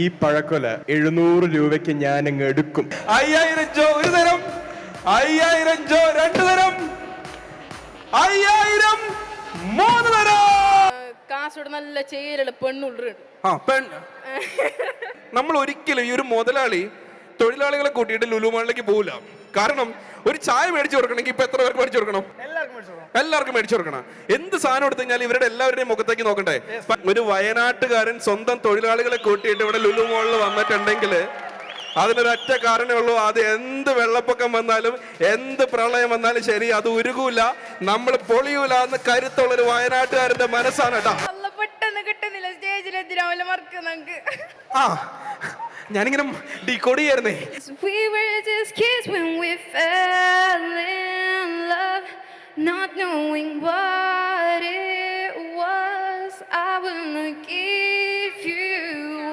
ഈ പഴക്കൊല എഴുന്നൂറ് രൂപയ്ക്ക് ഞാൻ അങ്ങ് എടുക്കും. അയ്യായിരം ജോ ഒരു തരം. അയ്യായിരം ജോ രണ്ടു തരം. അയ്യായിരം മൂന്ന് തരം. കാസോട് നല്ല ചേരല പെണ്ണുള്ളുണ്ട് ആ പെൺ. നമ്മൾ ഒരിക്കലും ഈ ഒരു മുതലാളി തൊഴിലാളികളെ കൂട്ടിയിട്ട് ലുലുമാളിലേക്ക് പോകില്ല കാരണം ഒരു ചായ മേടിച്ചു കൊടുക്കണമെങ്കിൽ ഇപ്പൊ എത്ര പേർക്ക് മേടിച്ചു കൊടുക്കണം? എല്ലാവർക്കും മേടിച്ചു കൊടുക്കണം. എന്ത് സാധനം എടുത്തു കഴിഞ്ഞാൽ ഇവരുടെ എല്ലാവരുടെയും മുഖത്തേക്ക് നോക്കണ്ടേ? ഒരു വയനാട്ടുകാരൻ സ്വന്തം തൊഴിലാളികളെ കൂട്ടിയിട്ട് ഇവിടെ ലുലു മോളിൽ വന്നിട്ടുണ്ടെങ്കിൽ അതിനൊരൊറ്റ കാരണമേ ഉള്ളൂ. അത് എന്ത് വെള്ളപ്പൊക്കം വന്നാലും എന്ത് പ്രളയം വന്നാലും ശരി അത് ഉരുകൂല. നമ്മൾ പൊളിയൂല എന്ന് കരുത്തുള്ള ഒരു വയനാട്ടുകാരന്റെ മനസ്സാണ് കേട്ടോ. കിട്ടുന്നില്ല. സ്റ്റേജിൽ എത്തിരാവില്ല മറക്ക് നമുക്ക്? ആ ഞാനിങ്ങനെ ഡീകോഡ് ചെയ്യായിരുന്നേ. Not knowing what it was. I will not give you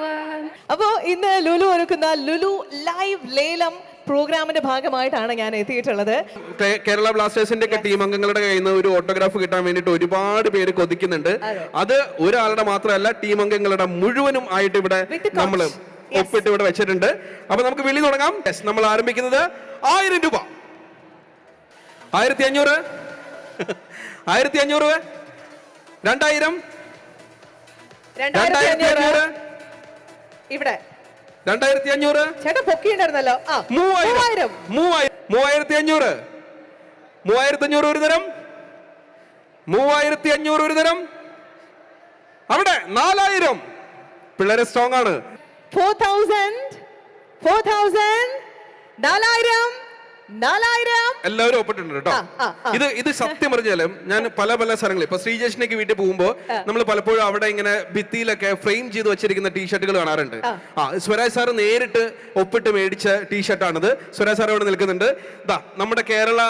up. അപ്പോൾ ഇന്ന് ലുലു ഒരുക്കുന്ന ലുലു ലൈവ് ലേലം പ്രോഗ്രാമിന്റെ ഭാഗമായിട്ടാണ് ഞാൻ എത്തിയിട്ടുള്ളത് കേ- കേരള ബ്ലാസ്റ്റേഴ്സിന്റെ ഒക്കെ ടീം അംഗങ്ങളുടെ കയ്യിൽ നിന്ന് ഒരു ഓട്ടോഗ്രാഫ് കിട്ടാൻ വേണ്ടിയിട്ട് ഒരുപാട് പേര് കൊതിക്കുന്നുണ്ട് അത് ഒരാളുടെ മാത്രമല്ല ടീം അംഗങ്ങളുടെ മുഴുവനും ആയിട്ട് ഇവിടെ With the നമ്മൾ coach. Yes. ഒപ്പിട്ട് ഇവിടെ വെച്ചിട്ടുണ്ട് അപ്പൊ നമുക്ക് വിളി തുടങ്ങാം Yes, നമ്മൾ ആരംഭിക്കുന്നത് ആയിരം രൂപ ആയിരത്തി അഞ്ഞൂറ് ആയിരത്തി അഞ്ഞൂറ് രണ്ടായിരം. രണ്ടായിരത്തി അഞ്ഞൂറ്. ഇവിടെ. രണ്ടായിരത്തി അഞ്ഞൂറ് ചേട്ടാ പൊക്കിണ്ടായിരുന്നല്ലോ മൂവായിരം. മൂവായിരം. മൂവായിരത്തി അഞ്ഞൂറ് മൂവായിരത്തി അഞ്ഞൂറ് ഒരു തരം മൂവായിരത്തി അഞ്ഞൂറ് ഒരു തരം അവിടെ നാലായിരം. പിള്ളേരെ സ്ട്രോങ് ആണ്. ഫോർ തൗസൻഡ് ഫോർ തൗസൻഡ് നാലായിരം. നാലായിരം? എല്ലാവരും ഒപ്പിട്ടുണ്ട് കേട്ടോ. ഇത് ഇത് സത്യം പറഞ്ഞാലും ഞാൻ പല പല സ്ഥലങ്ങളിൽ ഇപ്പൊ ശ്രീജേഷിനൊക്കെ വീട്ടിൽ പോകുമ്പോൾ നമ്മൾ പലപ്പോഴും അവിടെ ഇങ്ങനെ ഭിത്തിയിലൊക്കെ ഫ്രെയിം ചെയ്ത് വെച്ചിരിക്കുന്ന ടീഷർട്ടുകൾ കാണാറുണ്ട്. ആ. സ്വരാജ് സാർ നേരിട്ട് ഒപ്പിട്ട് മേടിച്ച ടീഷർട്ടാണിത്. സ്വരാജ് സാർ അവിടെ നിൽക്കുന്നുണ്ട്. ദാ നമ്മുടെ കേരള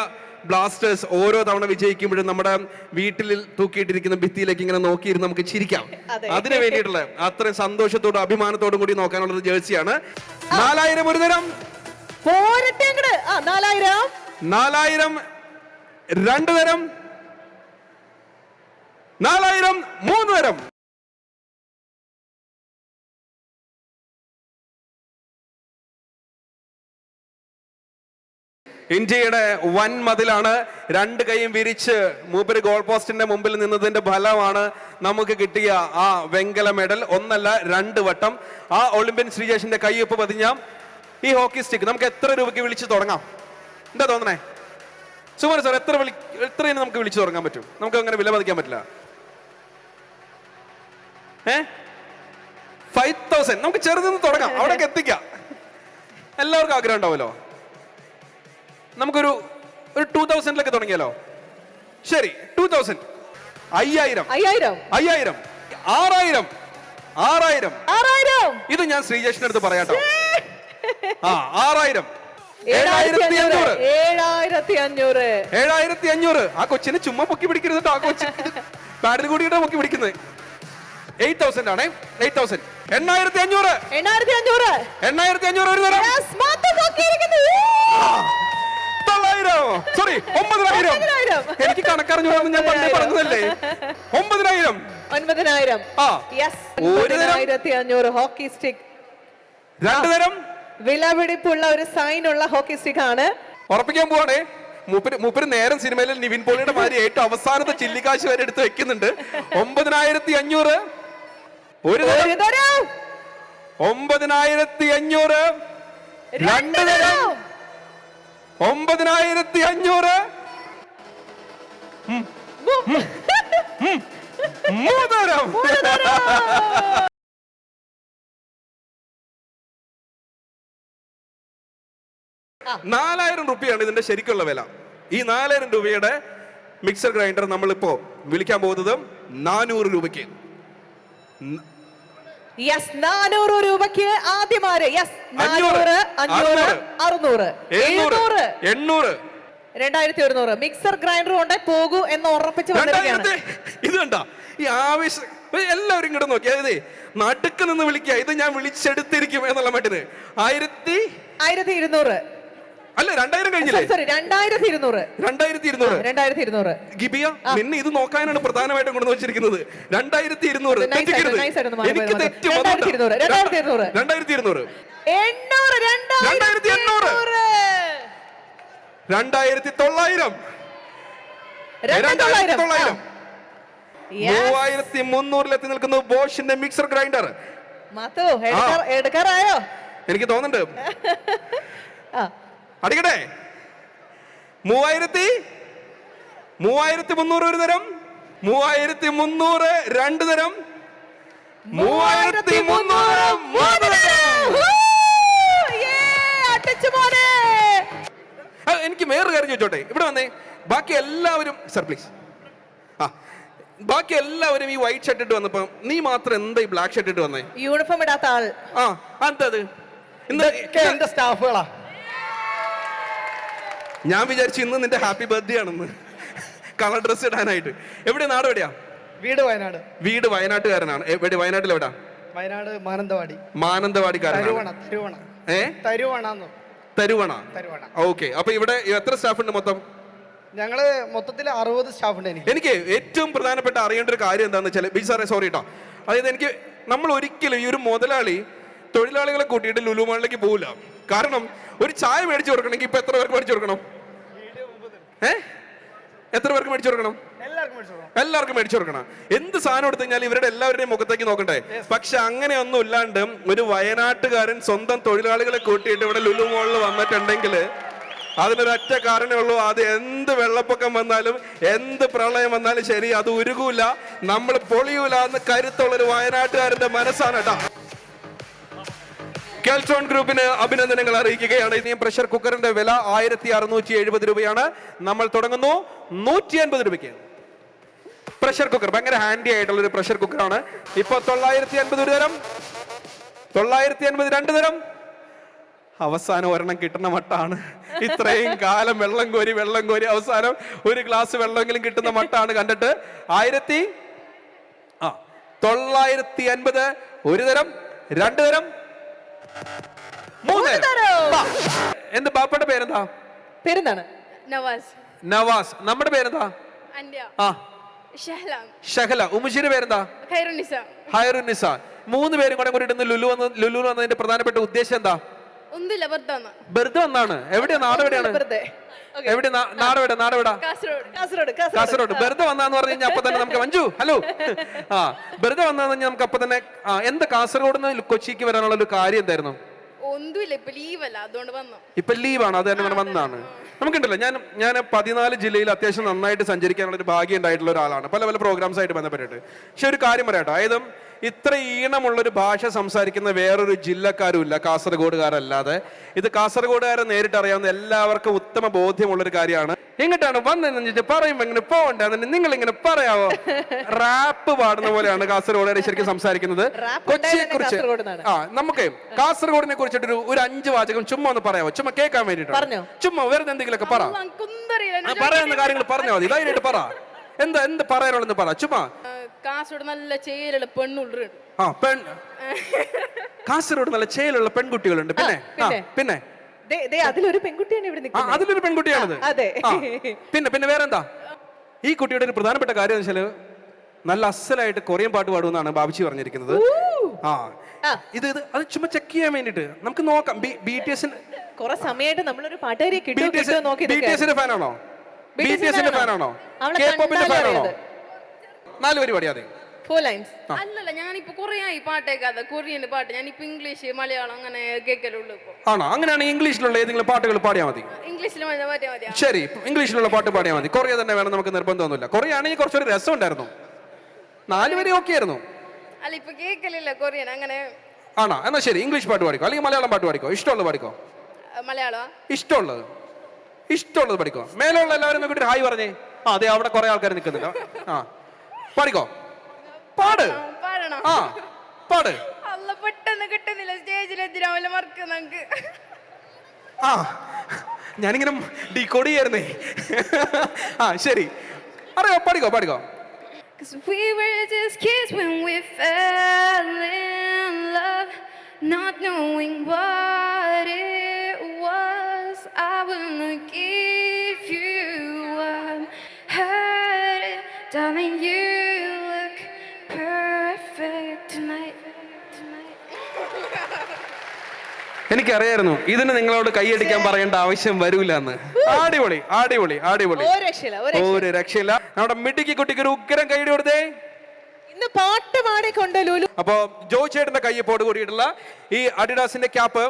ബ്ലാസ്റ്റേഴ്സ് ഓരോ തവണ വിജയിക്കുമ്പോഴും നമ്മുടെ വീട്ടിൽ തൂക്കിയിട്ടിരിക്കുന്ന ഭിത്തിയിലേക്ക് ഇങ്ങനെ നോക്കിയിരുന്ന് നമുക്ക് ചിരിക്കാം. അതിനു അതിന് വേണ്ടിയിട്ടുള്ള അത്രയും സന്തോഷത്തോടും അഭിമാനത്തോടും കൂടി നോക്കാനുള്ള ഒരു ജേഴ്സിയാണ്. നാലായിരം ഒരു തരം. പോരട്ടെ ആ നാലായിരം. നാലായിരം രണ്ട് തരം. നാലായിരം മൂന്ന് തരം. ഇന്ത്യയുടെ വൻ മതിലാണ്. രണ്ട് കൈയും വിരിച്ച് മൂപ്പര് ഗോൾ പോസ്റ്റിന്റെ മുമ്പിൽ നിന്നതിന്റെ ഫലമാണ് നമുക്ക് കിട്ടിയ ആ വെങ്കല മെഡൽ ഒന്നല്ല രണ്ട് വട്ടം. ആ ഒളിമ്പ്യൻ ശ്രീജേഷിന്റെ കൈയൊപ്പ് പതിഞ്ഞ. ഈ ഹോക്കി സ്റ്റിക്ക് നമുക്ക് എത്ര രൂപയ്ക്ക് വിളിച്ച് തുടങ്ങാം? എന്താ തോന്നണേ? സുമാർ സാർ എത്ര വിളി എത്ര നമുക്ക് വിളിച്ചു തുടങ്ങാൻ പറ്റും? നമുക്ക് അങ്ങനെ വില മതിക്കാൻ പറ്റില്ല. ഏ? ഫൈവ് തൗസൻഡ് നമുക്ക് ചെറുതെന്ന് തുടങ്ങാം. അവിടേക്ക് എത്തിക്കാം. എല്ലാവർക്കും ആഗ്രഹം ഉണ്ടാവുമല്ലോ? നമുക്കൊരു ഒരു ടൂ തൗസൻഡിലൊക്കെ തുടങ്ങിയാലോ? ശരി ടൂ തൗസൻഡ് അയ്യായിരം. അയ്യായിരം. അയ്യായിരം. ആറായിരം. ആറായിരം. ആറായിരം. ഇത് ഞാൻ ശ്രീജേഷിന്റെ അടുത്ത് പറയാട്ടോ ആ ആറായിരം. ഏഴായിരത്തി അഞ്ഞൂറ് ഏഴായിരത്തി അഞ്ഞൂറ് ഏഴായിരത്തി അഞ്ഞൂറ് ആ കൊച്ചിനെ ചുമ്മാ പൊക്കി പിടിക്കരുത് ആ കൊച്ചി. പാഡിൽ കൂടി പൊക്കി പിടിക്കുന്നത് എയ്റ്റ് തൗസൻഡ് ആണേ. എയ്റ്റ് തൗസൻഡ് എണ്ണായിരത്തി അഞ്ഞൂറ് എണ്ണായിരത്തി അഞ്ഞൂറ് എണ്ണായിരത്തി അഞ്ഞൂറ് ഒരു തരം. തൊള്ളായിരം. സോറി ഒമ്പതിനായിരം. എനിക്ക് കണക്കറിഞ്ഞു ഞാൻ പണ്ടേ പറഞ്ഞതല്ലേ? ഒമ്പതിനായിരം. ഒൻപതിനായിരം ആ. ഒരു ഹോക്കി സ്റ്റിക് രണ്ടു തരം. വിലപിടിപ്പുള്ള ഒരു സൈൻ ഉള്ള ഹോക്കി സ്റ്റിക്ക് ആണ് ഉറപ്പിക്കാൻ പോവാണേ. മൂപ്പര് മൂപ്പര് നേരം സിനിമയിൽ നിവിൻ പോളിയുടെ മാതിരി ഏറ്റവും അവസാനത്തെ ചില്ലിക്കാശ് വരെ എടുത്ത് വെക്കുന്നുണ്ട്. ഒമ്പതിനായിരത്തി അഞ്ഞൂറ് ഒരു തരം. ഒമ്പതിനായിരത്തി അഞ്ഞൂറ് രണ്ട് തരം. ഒമ്പതിനായിരത്തി അഞ്ഞൂറ് മൂന്ന് നാലായിരം റുപ്യാണ് ഇതിന്റെ ശരിക്കുള്ള വില. ഈ നാലായിരം രൂപയുടെ മിക്സർ ഗ്രൈൻഡർ നമ്മളിപ്പോ വിളിക്കാൻ പോകുന്നത് നാനൂറ് രൂപയ്ക്ക്. യെസ് നാനൂറ് രൂപയ്ക്ക് ആദ്യമാര് യെസ് നാനൂറ് അഞ്ഞൂറ് അറുന്നൂറ്, എഴുന്നൂറ് എണ്ണൂറ്. രണ്ടായിരത്തി ഒരുന്നൂറ്. മിക്സർ ഗ്രൈൻഡർ കൊണ്ട് പോകൂ എന്ന് ഉറപ്പിച്ച് ഇത് കണ്ട? ഈ ആവേശം എല്ലാവരും ഇങ്ങോട്ട് നോക്കി. അതായത് നടുക്ക് നിന്ന് വിളിക്കുക. ഇത് ഞാൻ വിളിച്ചെടുത്തിരിക്കും എന്നുള്ള മട്ടിന്. ആയിരത്തി ആയിരത്തി ഇരുന്നൂറ്. അല്ല രണ്ടായിരം കഴിഞ്ഞില്ലേ? സോറി രണ്ടായിരത്തി ഇരുന്നൂറ് രണ്ടായിരത്തി ഇരുന്നൂറ് രണ്ടായിരത്തി ഇരുന്നൂറ് ഗിബിയ നിന്നെ ഇത് നോക്കാനാണ് പ്രധാനമായിട്ടും കൊണ്ടു വെച്ചിരിക്കുന്നത്. രണ്ടായിരത്തി ഇരുന്നൂറ് എനിക്ക് തെറ്റ്. രണ്ടായിരത്തി ഇരുന്നൂറ്, രണ്ടായിരത്തി. എണ്ണൂറ് രണ്ടായിരത്തി. എണ്ണൂറ് രണ്ടായിരത്തി തൊള്ളായിരം തൊള്ളായിരം തൊള്ളായിരം. മൂവായിരത്തി മുന്നൂറിലെത്തി നിൽക്കുന്നു ബോഷിന്റെ മിക്സർ ഗ്രൈൻഡർ. മാത്തു എടുക്കാ- എടുക്കാറായോ? എനിക്ക് തോന്നുന്നുണ്ട്. അടിക്കട്ടെ. മൂവായിരത്തി മൂവായിരത്തി മുന്നൂറ് ഒരു തരം. മൂവായിരത്തി മുന്നൂറ് രണ്ട് തരം. മൂവായിരത്തി മുന്നൂറ് മൂന്ന് എനിക്ക് വേറൊരു കാര്യം ചോദിച്ചോട്ടെ. ഇവിടെ വന്നേ. ബാക്കി എല്ലാവരും സർ പ്ലീസ് ആ ബാക്കി എല്ലാവരും ഈ വൈറ്റ് ഷർട്ട് ഇട്ട് വന്നപ്പോ നീ മാത്രം എന്താ ഈ ബ്ലാക്ക് ഷർട്ട് ഇട്ട് വന്നേ? യൂണിഫോം ഇടാത്ത ആൾ. ആ ഇന്ന് എന്റെ സ്റ്റാഫുകളാ ഞാൻ വിചാരിച്ചു ഇന്ന് നിന്റെ ഹാപ്പി ബർത്ത്ഡേ ആണെന്ന്. കളർ ഡ്രസ് ഇടാനായിട്ട്. എവിടെ നാട് എവിടെയാ? വീട് വയനാട്. വീട് വയനാട്ടുകാരനാണ്. എവിടെ? വയനാട്ടിൽ എവിടാ? വയനാട് മാനന്തവാടി. മാനന്തവാടിക്കാരനാണ്. തരുവണ തരുവണ. ഏ? തരുവണന്ന്. തരുവണ. തരുവണ. ഓക്കെ. അപ്പൊ ഇവിടെ എത്ര സ്റ്റാഫ് ഉണ്ട് മൊത്തം? ഞങ്ങൾ മൊത്തത്തിൽ അറുപത് സ്റ്റാഫ് ഉണ്ട് എനിക്ക് എനിക്ക് ഏറ്റവും പ്രധാനപ്പെട്ട അറിയേണ്ട ഒരു കാര്യം എന്താണെന്ന് വെച്ചാൽ ബി സാറേ സോറി കേട്ടോ അതായത് എനിക്ക് നമ്മൾ ഒരിക്കലും ഈ ഒരു മുതലാളി തൊഴിലാളികളെ കൂട്ടിയിട്ട് ലുലുമാളിലേക്ക് പോകില്ല കാരണം ഒരു ചായ മേടിച്ചു കൊടുക്കണമെങ്കിൽ ഇപ്പൊ എത്ര പേർക്ക് മേടിച്ചു കൊടുക്കണം? ഏ? എത്ര പേർക്ക് മേടിച്ചു കൊടുക്കണം? എല്ലാവർക്കും മേടിച്ചു കൊടുക്കണം. എന്ത് സാധനം എടുത്തു കഴിഞ്ഞാൽ ഇവരുടെ എല്ലാവരുടെയും മുഖത്തേക്ക് നോക്കണ്ടേ? പക്ഷെ അങ്ങനെയൊന്നും ഇല്ലാണ്ട് ഒരു വയനാട്ടുകാരൻ സ്വന്തം തൊഴിലാളികളെ കൂട്ടിയിട്ട് ഇവിടെ ലുലു മോളിൽ വന്നിട്ടുണ്ടെങ്കിൽ അതിനൊരൊറ്റ കാരണമേ ഉള്ളൂ. അത് എന്ത് വെള്ളപ്പൊക്കം വന്നാലും എന്ത് പ്രളയം വന്നാലും ശരി അത് ഉരുകൂല. നമ്മൾ പൊളിയൂല എന്ന് കരുത്തുള്ള ഒരു വയനാട്ടുകാരന്റെ മനസ്സാണ് കേട്ടോ. കെൽട്രോൺ ഗ്രൂപ്പിന് അഭിനന്ദനങ്ങൾ അറിയിക്കുകയാണ്. ഇനിയും പ്രഷർ കുക്കറിന്റെ വില ആയിരത്തി അറുന്നൂറ്റി എഴുപത് രൂപയാണ്. നമ്മൾ തുടങ്ങുന്നു. നൂറ്റി അൻപത് രൂപയ്ക്ക്. പ്രഷർ കുക്കർ ഭയങ്കര ഹാൻഡി ആയിട്ടുള്ള ഒരു പ്രഷർ കുക്കറാണ് ഇപ്പൊ തൊള്ളായിരത്തി അൻപത് ഒരു തരം. തൊള്ളായിരത്തി അൻപത് രണ്ട് തരം. അവസാനം ഒരെണ്ണം കിട്ടുന്ന മട്ടാണ്. ഇത്രയും കാലം വെള്ളം കോരി വെള്ളം കോരി അവസാനം ഒരു ഗ്ലാസ് വെള്ളമെങ്കിലും കിട്ടുന്ന മട്ടാണ് കണ്ടിട്ട്. ആയിരത്തി ആ തൊള്ളായിരത്തി അൻപത് ഒരു തരം രണ്ട് തരം. മൂന്ന്. തരം. ബാ. എന്ത് ബാപ്പയുടെ പേരെന്താ? പേരെന്താണ്? നവാസ്. നവാസ്. നമ്മുടെ പേരെന്താ? അന്ത്യ. ആ. ഷഹലാം. ഷഹല. ഉമുഷിന്റെ പേരെന്താ? ഖൈറുനിസ ഹൈറുനിസ മൂന്ന് പേരും കൂടെ കൂടി ഇടുന്ന. ലുലു വന്ന ലുലു വന്നതിന്റെ പ്രധാനപ്പെട്ട ഉദ്ദേശം എന്താ? ഒന്നുമില്ല വെറുതെ വെറുതെ വന്നാണ്. എവിടെയാ? നാട് എവിടെയാണ് വെറുതെ. എവിടെ നാട് എവിടെ കാസർഗോഡ്. കാസർഗോഡ് വെറുതെ വന്നാന്ന് പറഞ്ഞു കഴിഞ്ഞാൽ അപ്പൊ തന്നെ നമുക്ക് മഞ്ജു ഹലോ. ആ വെറുതെ വന്നാന്ന് കഴിഞ്ഞാൽ നമുക്ക് അപ്പൊ തന്നെ എന്താ കാസർഗോഡ് നിന്ന് കൊച്ചിക്ക് വരാനുള്ള ഒരു കാര്യം എന്തായിരുന്നു? ഒന്നുമില്ല ഇപ്പൊ ലീവല്ല അതുകൊണ്ട് വന്നു. ഇപ്പൊ ലീവാണ് അത് തന്നെ വന്നതാണ്. നമുക്കുണ്ടല്ലോ ഞാൻ ഞാൻ പതിനാല് ജില്ലയിൽ അത്യാവശ്യം നന്നായിട്ട് സഞ്ചരിക്കാനുള്ള ഒരു ഭാഗ്യം ഉണ്ടായിട്ടുള്ള ഒരാളാണ്. പല പല പ്രോഗ്രാംസ് ആയിട്ട് ബന്ധപ്പെട്ടിട്ട്. പക്ഷെ ഒരു കാര്യം പറയാട്ടോ അതായത് ഇത്ര ഈണമുള്ളൊരു ഭാഷ സംസാരിക്കുന്ന വേറൊരു ജില്ലക്കാരും ഇല്ല കാസർഗോഡുകാരല്ലാതെ. ഇത് കാസർഗോഡുകാരെ നേരിട്ട് അറിയാവുന്ന എല്ലാവർക്കും ഉത്തമ ബോധ്യമുള്ളൊരു കാര്യമാണ് എങ്ങോട്ടാണ് വന്നതെന്ന് പറയുമ്പോ ഇങ്ങനെ പോകണ്ട നിങ്ങൾ ഇങ്ങനെ പറയാവോ? റാപ്പ് പാടുന്ന പോലെയാണ് കാസർഗോഡ് ശരിക്കും സംസാരിക്കുന്നത്. കൊച്ചിയെ കുറിച്ച് ആ നമുക്ക് കാസർഗോഡിനെ കുറിച്ചിട്ടൊരു ഒരു അഞ്ച് വാചകം ചുമ്മാ ഒന്ന് പറയാവോ? ചുമ്മാ കേൾക്കാൻ വേണ്ടിട്ട്. ചുമ്മാ വെറുതെ എന്തെങ്കിലുമൊക്കെ പറ. പറയുന്ന കാര്യങ്ങൾ പറഞ്ഞാൽ മതി. ധൈര്യമായിട്ട് പറ. എന്താ എന്ത് പറയാനുള്ളതെന്ന് പറ. ചുമ്മാ. കാസർഗോഡ് നല്ല ചേലുള്ള പെണ്ണുള്ള ആ പെൺ കാസർഗോഡ് നല്ല ചേലുള്ള പെൺകുട്ടികളുണ്ട്. പിന്നെ? ആ പിന്നെ? അതിലൊരു പെൺകുട്ടിയാണ് ഇവിടെ അതിലൊരു പെൺകുട്ടിയാണത്. അതെ. പിന്നെ പിന്നെ വേറെന്താ? ഈ കുട്ടിയുടെ ഒരു പ്രധാനപ്പെട്ട കാര്യം എന്ന് വെച്ചാൽ നല്ല അസലായിട്ട് കൊറിയൻ പാട്ട് പാടുമെന്നാണ് ബാബിച്ചി പറഞ്ഞിരിക്കുന്നത്. ആ. ഇത് ഇത് അത് ചുമ്മാ ചെക്ക് ചെയ്യാൻ വേണ്ടിട്ട് നമുക്ക് നോക്കാം. ബി ടി എസിന് കുറെ സമയമായിട്ട് നമ്മളൊരു പാട്ടുകാരിയെ ബി കിട്ടുമോ ടി എസ് ബി ടി എസിന്റെ ഫാനാണോ? ബി ടി എസിന്റെ ഫാനാണോ? കെ പോപ്പിന്റെ ഫാനാണോ. നാല് പരിപാടി അതെ ഫോർ ലൈൻസ് അല്ലല്ല ഞാനിപ്പോ കൊറേ ആയി പാട്ടേക്കാത്ത കൊറിയൻ പാട്ട്. ഞാൻ ഞാനിപ്പോ ഇംഗ്ലീഷ് മലയാളം അങ്ങനെ കേൾക്കലുള്ളൂ ഇപ്പൊ. ആണോ? അങ്ങനെയാണ് ഇംഗ്ലീഷിലുള്ള ഏതെങ്കിലും പാട്ടുകൾ പാടിയാൽ മതി. ഇംഗ്ലീഷിൽ മതി ശരി ഇംഗ്ലീഷിലുള്ള പാട്ട് പാടിയാൽ മതി. കൊറിയ തന്നെ വേണം നമുക്ക് നിർബന്ധമൊന്നുമില്ല. കൊറിയ ആണെങ്കിൽ കുറച്ചൊരു രസം ഉണ്ടായിരുന്നു നാല് വരെ ഓക്കെ ആയിരുന്നു. അല്ല ഇപ്പൊ കേൾക്കലില്ല കൊറിയൻ അങ്ങനെ. ആണോ? എന്നാ ശരി ഇംഗ്ലീഷ് പാട്ട് പാടിക്കോ. അല്ലെങ്കിൽ മലയാളം പാട്ട് പാടിക്കോ. ഇഷ്ടമുള്ളത് പാടിക്കോ? മലയാളം ഇഷ്ടമുള്ളത്. ഇഷ്ടമുള്ളത് പഠിക്കോ മേലുള്ള എല്ലാവരും ഹായ് പറഞ്ഞേ. ആ അതെ അവിടെ കുറെ ആൾക്കാർ നിൽക്കുന്നുണ്ട്. ആ. പാടിക്കോ? പാട്. ആ, പാട്. അല്ല പെട്ടെന്ന് കിട്ടുന്നില്ല. സ്റ്റേജിൽ മറക്കും നമുക്ക്? ആ ഞാനിങ്ങനെ ഡീകോഡ് ചെയ്യായിരുന്നേ. ആ ശരി. അറിയോ? പാടിക്കോ പാടിക്കോ. Cause we were just kids when we fell in love, not knowing what it എനിക്കറിയായിരുന്നു ഇതിന് നിങ്ങളോട് കൈയടിക്കാൻ പറയേണ്ട ആവശ്യം വരൂല എന്ന് അടിപൊളി അടിപൊളി അടിപൊളി. ഒരു രക്ഷയില്ല നമ്മുടെ മിടുക്കി കുട്ടിക്ക് ഒരു ഉഗ്രം കൈയടി കൊടുത്തേ. ഇന്ന് പാട്ട് പാടിക്കൊണ്ട് ലുലു. അപ്പോ ജോ ചേട്ടന്റെ കയ്യപ്പോട് കൂടിയിട്ടുള്ള ഈ അഡിഡാസിന്റെ ക്യാപ്പ്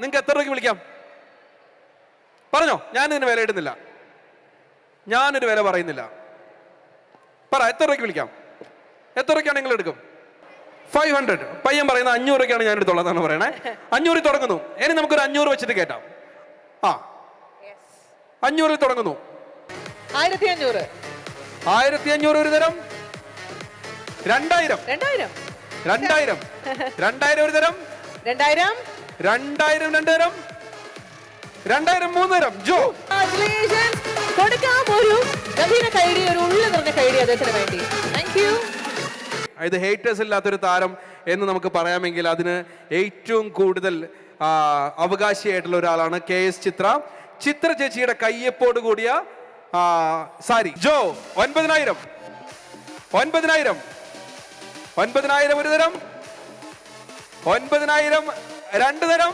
നിങ്ങൾക്ക് എത്ര രൂപയ്ക്ക് വിളിക്കാം? പറഞ്ഞോ ഞാൻ ഇതിന് വില ഇടുന്നില്ല. ഞാനൊരു വില പറയുന്നില്ല. പറ എത്ര രൂപയ്ക്ക് വിളിക്കാം? എത്ര രൂപയ്ക്കാണ് നിങ്ങൾ എടുക്കും ഫൈവ് ഹൺഡ്രഡ്. പയ്യൻ പറയുന്നത് അഞ്ഞൂറ് രൂപയ്ക്കാണ് ഞാൻ എടുത്തോളാം എന്നാണ് പറയണേ. അഞ്ഞൂറിൽ തുടങ്ങുന്നു. ഇനി നമുക്കൊരു അഞ്ഞൂറ് വെച്ചിട്ട് കേട്ടാം ആ. അഞ്ഞൂറിൽ തുടങ്ങുന്നു. ആയിരത്തി അഞ്ഞൂറ് ആയിരത്തി അഞ്ഞൂറ് ഒരു തരം. രണ്ടായിരം. രണ്ടായിരം. രണ്ടായിരം. രണ്ടായിരം ഒരു തരം. രണ്ടായിരം. രണ്ടായിരം രണ്ട് തരം. രണ്ടായിരം മൂന്ന് തരം. ജോ. കൊടുക്കാം ഒരു. ഗംഭീര കൈഡി ഒരു ഉള്ള നിറഞ്ഞ കൈഡി അദ്ദേഹത്തിന് വേണ്ടി. താങ്ക് യു ഇത് ഹേറ്റേഴ്സ് ഇല്ലാത്തൊരു താരം എന്ന് നമുക്ക് പറയാമെങ്കിൽ അതിന് ഏറ്റവും കൂടുതൽ അവകാശിയായിട്ടുള്ള ഒരാളാണ് കെ എസ് ചിത്ര. ചിത്ര ചേച്ചിയുടെ കയ്യപ്പോട് കൂടിയ സാരി. ജോ ഒൻപതിനായിരം. ഒൻപതിനായിരം. ഒൻപതിനായിരം ഒരു തരം. ഒൻപതിനായിരം രണ്ട് തരം.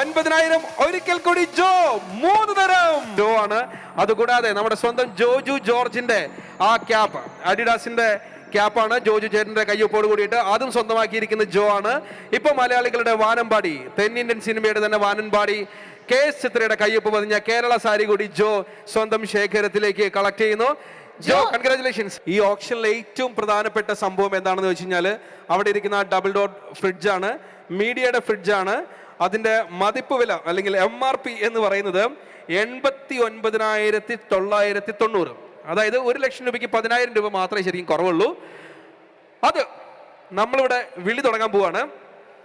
ഒൻപതിനായിരം ഒരിക്കൽ കൂടി ജോ മൂന്ന് തരം. ജോ ആണ്. അതുകൂടാതെ നമ്മുടെ സ്വന്തം ജോജു ജോർജിന്റെ ആ ക്യാപ്പ് അഡിഡാസിന്റെ ക്യാപ്പാണ് ജോജു ചേട്ടന്റെ കയ്യൊപ്പോട് കൂടിയിട്ട് അതും സ്വന്തമാക്കിയിരിക്കുന്ന ജോ ആണ്. ഇപ്പൊ മലയാളികളുടെ വാനമ്പാടി തെന്നിന്ത്യൻ സിനിമയുടെ തന്നെ വാനമ്പാടി കെ എസ് ചിത്രയുടെ കയ്യൊപ്പ് പതിഞ്ഞ കേരള സാരി കൂടി ജോ സ്വന്തം ശേഖരത്തിലേക്ക് കളക്ട് ചെയ്യുന്നു. ജോ കൺഗ്രാചുലേഷൻസ് ഈ ഓപ്ഷനിലെ ഏറ്റവും പ്രധാനപ്പെട്ട സംഭവം എന്താണെന്ന് വെച്ച് കഴിഞ്ഞാൽ അവിടെ ഇരിക്കുന്ന ഡബിൾ ഡോർ ആണ് മീഡിയയുടെ ഫ്രിഡ്ജ് ആണ്. അതിന്റെ മതിപ്പ് വില അല്ലെങ്കിൽ എം ആർ പി എന്ന് പറയുന്നത് എൺപത്തി ഒൻപതിനായിരത്തി തൊള്ളായിരത്തി തൊണ്ണൂറ്. അതായത് ഒരു ലക്ഷം രൂപയ്ക്ക് പതിനായിരം രൂപ മാത്രമേ ശരിക്കും കുറവുള്ളൂ. അത് നമ്മളിവിടെ വിളി തുടങ്ങാൻ പോവാണ്.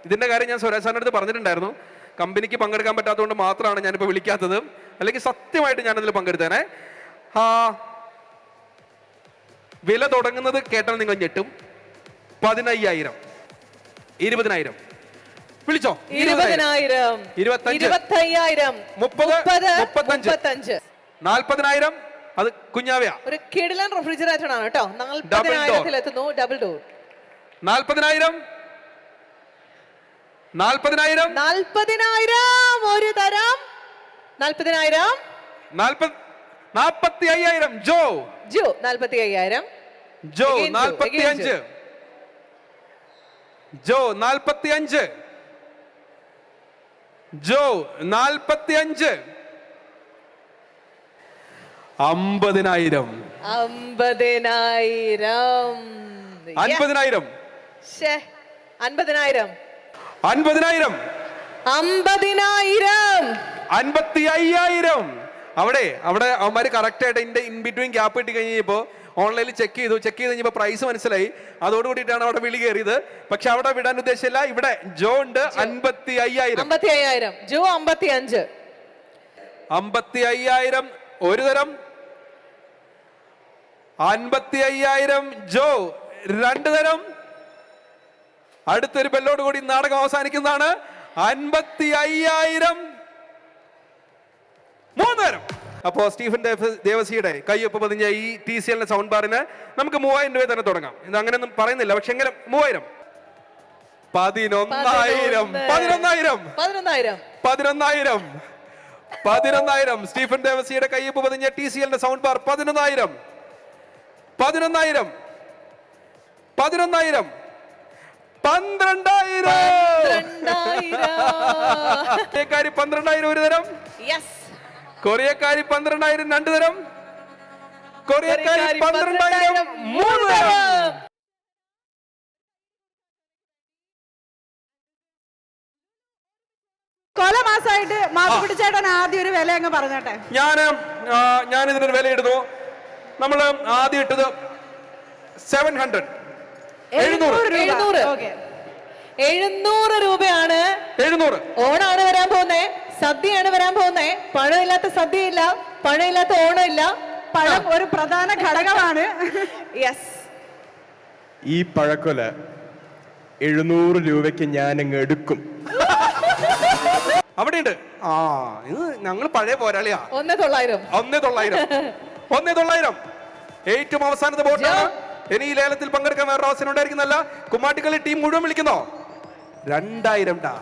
ഇതിന്റെ കാര്യം ഞാൻ സ്വരാജ് സാറിന്റെ അടുത്ത് പറഞ്ഞിട്ടുണ്ടായിരുന്നു. കമ്പനിക്ക് പങ്കെടുക്കാൻ പറ്റാത്തതുകൊണ്ട് മാത്രമാണ് ഞാനിപ്പോൾ വിളിക്കാത്തത്. അല്ലെങ്കിൽ സത്യമായിട്ട് ഞാനതിൽ പങ്കെടുത്തേനെ. ആ വില തുടങ്ങുന്നത് കേട്ടാൽ നിങ്ങൾ ഞെട്ടും. പതിനയ്യായിരം. ഇരുപതിനായിരം. വിളിച്ചോ? ഇരുപതിനായിരം. ഇരുപത്തയ്യായിരം. മുപ്പത്, മുപ്പത് മുപ്പത്തഞ്ച്. മുപ്പത്തഞ്ച്. നാൽപ്പതിനായിരം. അത് കുഞ്ഞാവയാ. ഒരു കിടിലൻ റെഫ്രിജറേറ്റർ ആണ് കേട്ടോ. നാൽപ്പതിനായിരത്തിൽ എത്തുന്നു ഡബിൾ ഡോർ നാൽപ്പതിനായിരം നാൽപ്പതിനായിരം നാൽപ്പതിനായിരം ഒരു തരം. നാൽപ്പതിനായിരം നാൽപ്പത് നാൽപ്പത്തി അയ്യായിരം ജോ ജോ നാൽപ്പത്തി അയ്യായിരം ജോ നാൽപ്പത്തി അഞ്ച് ജോ. നാൽപ്പത്തി അഞ്ച് ജോ നാൽപ്പത്തി അഞ്ച് അമ്പതിനായിരം. അമ്പതിനായിരം. അൻപതിനായിരം. അൻപതിനായിരം. അൻപതിനായിരം. അമ്പതിനായിരം. അൻപത്തി അയ്യായിരം അവിടെ അവിടെ അവന്മാര് കറക്റ്റ് ആയിട്ട് ഇന്റെ ഇൻ ബിറ്റ്വീൻ ഗ്യാപ്പ് കിട്ടി കഴിഞ്ഞപ്പോ ഓൺലൈനിൽ ചെക്ക് ചെയ്തു. ചെക്ക് ചെയ്ത് കഴിഞ്ഞപ്പോ പ്രൈസ് മനസ്സിലായി. അതോട് കൂടിയിട്ടാണ് അവിടെ വിളി കയറിയത്. പക്ഷെ അവിടെ വിടാൻ ഉദ്ദേശമില്ല ഇവിടെ ജോ ഉണ്ട് അൻപത്തി അയ്യായിരം അമ്പത്തി അയ്യായിരം ജോ അമ്പത്തി അഞ്ച് അമ്പത്തി അയ്യായിരം ഒരു തരം അൻപത്തി അയ്യായിരം ജോ. രണ്ട് തരം. അടുത്തൊരു ബെല്ലോട് കൂടി നാടകം അവസാനിക്കുന്നതാണ്. അൻപത്തി അയ്യായിരം മൂന്നേരം അപ്പോ സ്റ്റീഫൻ ദേവ- ദേവസിയുടെ കയ്യൊപ്പ് പതിഞ്ഞ ഈ ടി സി എല്ലിന്റെ സൗണ്ട് ബാറിന് നമുക്ക് മൂവായിരം രൂപ തന്നെ തുടങ്ങാം. ഇത് അങ്ങനെയൊന്നും പറയുന്നില്ല പക്ഷെ എങ്ങനെ മൂവായിരം. പതിനൊന്നായിരം. പതിനൊന്നായിരം. പതിനൊന്നായിരം. പതിനൊന്നായിരം. പതിനൊന്നായിരം. സ്റ്റീഫൻ ദേവസിയുടെ കയ്യൊപ്പ് പതിഞ്ഞ ടി സി എല്ലിന്റെ സൗണ്ട് ബാർ പതിനൊന്നായിരം. പതിനൊന്നായിരം. പതിനൊന്നായിരം. പന്ത്രണ്ടായിരം. പന്ത്രണ്ടായിരം. ഒരു തരം. യെസ് കൊറിയക്കാരി പന്ത്രണ്ടായിരം രണ്ടു തരം. കൊറിയക്കാരി പന്ത്രണ്ടായിരം മൂന്ന് തരം. കൊല മാസമായിട്ട് മാത്തുക്കുട്ടി ചേട്ടൻ ആദ്യം ഒരു വില അങ്ങ് പറഞ്ഞോട്ടെ. ഞാൻ ഞാൻ ഇതിനൊരു വില ഇടുന്നു നമ്മൾ ആദ്യം ഇട്ടത് സെവൻ ഹൺഡ്രഡ് എഴുന്നൂറ്. രൂപയാണ്. എഴുന്നൂറ്. ഓണാണ് വരാൻ പോകുന്നേ. സദ്യയാണ് വരാൻ പോകുന്നേ. പഴമില്ലാത്ത സദ്യയില്ല. പഴമില്ലാത്ത ഓണമില്ല. പഴം ഒരു പ്രധാന ഘടകമാണ്. യെസ് ഈ പഴക്കൊല എഴുന്നൂറ് രൂപയ്ക്ക് ഞാൻ അങ്ങ് എടുക്കും. അവിടെയുണ്ട്. ആ ഇത് ഞങ്ങൾ പഴയ പോരാളിയാ. ഒന്നേ തൊള്ളായിരം. ഒന്നേ തൊള്ളായിരം. ഒന്നേ തൊള്ളായിരം. ഏറ്റവും അവസാനത്തെ ബോട്ടാണ്. ഇനി ഈ ലേലത്തിൽ പങ്കെടുക്കാൻ വേറെ അവസരം ഉണ്ടായിരിക്കുന്നല്ല കുമ്മാട്ടിക്കളി ടീം മുഴുവൻ വിളിക്കുന്നോ. രണ്ടായിരം ടാ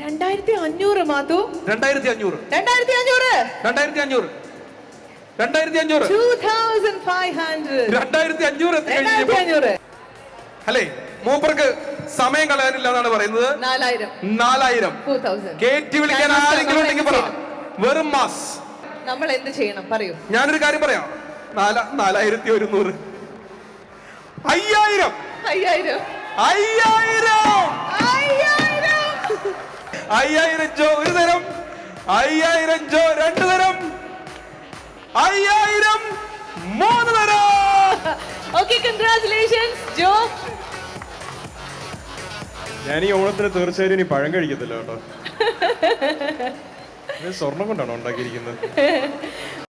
രണ്ടായിരത്തി അഞ്ഞൂറ് മാധു. രണ്ടായിരത്തി അഞ്ഞൂറ് രണ്ടായിരത്തി അഞ്ഞൂറ് രണ്ടായിരത്തി അഞ്ഞൂറ് രണ്ടായിരത്തി അഞ്ഞൂറ് ടൂ തൗസൻഡ് ഫൈവ് ഹൺഡ്രഡ് രണ്ടായിരത്തി അഞ്ഞൂറ് എത്തി രണ്ടായിരത്തി കഴിഞ്ഞപ്പോ അഞ്ഞൂറ് അല്ലേ മൂപ്പർക്ക് സമയം കളയാനില്ല എന്നാണ് പറയുന്നത്. നാലായിരം. നാലായിരം. കേറ്റി വിളിക്കാൻ ആരെങ്കിലും ഉണ്ടെങ്കിൽ പറ. വെറും മാസ്. നമ്മൾ എന്ത് ചെയ്യണം? പറയൂ. ഞാനൊരു കാര്യം പറയാം. നാല നാലായിരത്തി ഒരുന്നൂറ്. അയ്യായിരം. അയ്യായിരം. അയ്യായിരം. അയ്യായിരം. അയ്യായിരം ജോ ഒരു തരം. അയ്യായിരം ജോ രണ്ടു തരം. അയ്യായിരം മൂന്ന് തരം. Okay congratulations Jo. ഞാൻ ഈ ഓണത്തിന് തീർച്ചയായും ഇനി പഴം കഴിക്കത്തില്ല കേട്ടോ. ഇത് സ്വർണം കൊണ്ടാണോ ഉണ്ടാക്കിയിരിക്കുന്നത്?